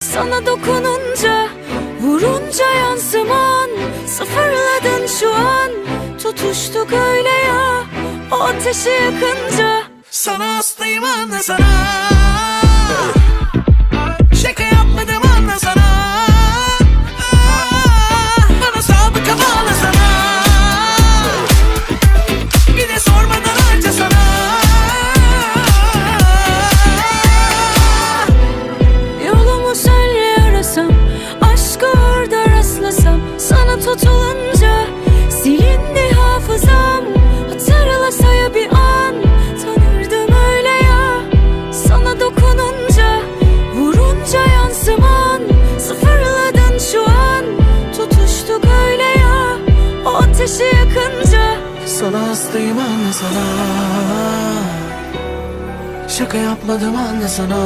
Sana dokununca Vurunca yansıman Sıfırladın şu an. Tutuştuk öyle ya O ateşi yakınca. Sana hastayım anla sana tutulunca Silindi hafızam. Hatırlasa ya bir an Tanırdım öyle ya. Sana dokununca Vurunca yansıman. Sıfırladın şu an Tutuştuk öyle ya. O ateşi yakınca Sana hastayım anla sana. Şaka yapmadım anla sana